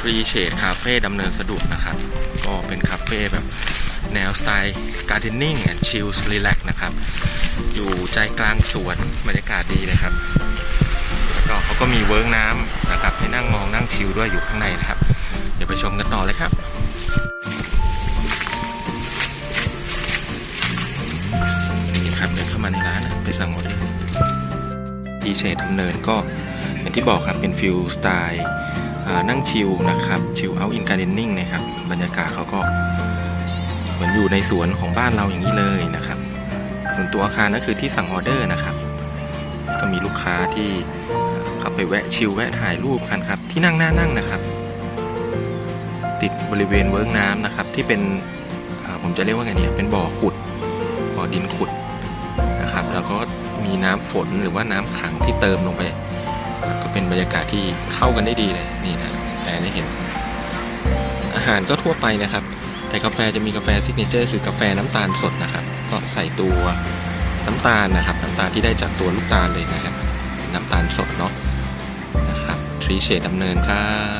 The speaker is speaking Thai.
Tree Shade Cafe ดำเนินสะดวกนะครับ ก็เป็นคาเฟ่แบบแนวสไตล์ Gardening and Chill Relax นะครับ อยู่ใจกลางสวนบรรยากาศดีเลยครับ แล้วก็เขาก็มีเวิร์กน้ำนะครับ ให้นั่งมองนั่งชิลด้วยอยู่ข้างในนะครับ เดี๋ยวไปชมกันต่อเลยครับนี่ครับเดินเข้ามาในร้านนะไปสั่งออเดอร์ดีเชดดำเนินก็อย่างที่บอกครับเป็นฟิลสไตล์ นั่งชิลนะครับชิลเอาท์อินการ์เดนนิ่งนะครับบรรยากาศเขาก็เหมือนอยู่ในสวนของบ้านเราอย่างนี้เลยนะครับ ส่วนตัวอาคารก็คือที่สั่งออเดอร์นะครับ ก็มีลูกค้าที่เข้าไปแวะชิลแวะถ่ายรูปกันครับ ที่นั่งหน้านั่งนะครับ ติดบริเวณเวิร์กน้ำนะครับ ที่เป็นผมจะเรียกว่าไงเนี่ยเป็นบ่อขุดบ่อดินขุดนะครับ แล้วก็มีน้ำฝนหรือว่าน้ำขังที่เติมลงไป ก็เป็นบรรยากาศที่เข้ากันได้ดีเลยนี่นะแต่ได้เห็น อาหารก็ทั่วไปนะครับ แต่กาแฟจะมีกาแฟซิกเนเจอร์คือกาแฟน้ำตาลสดนะครับ ก็ใส่ตัวน้ำตาลนะครับ น้ำตาลที่ได้จากตัวลูกตาลเลยนะครับน้ำตาลสดเนาะนะครับทรีเชดดำเนินครับ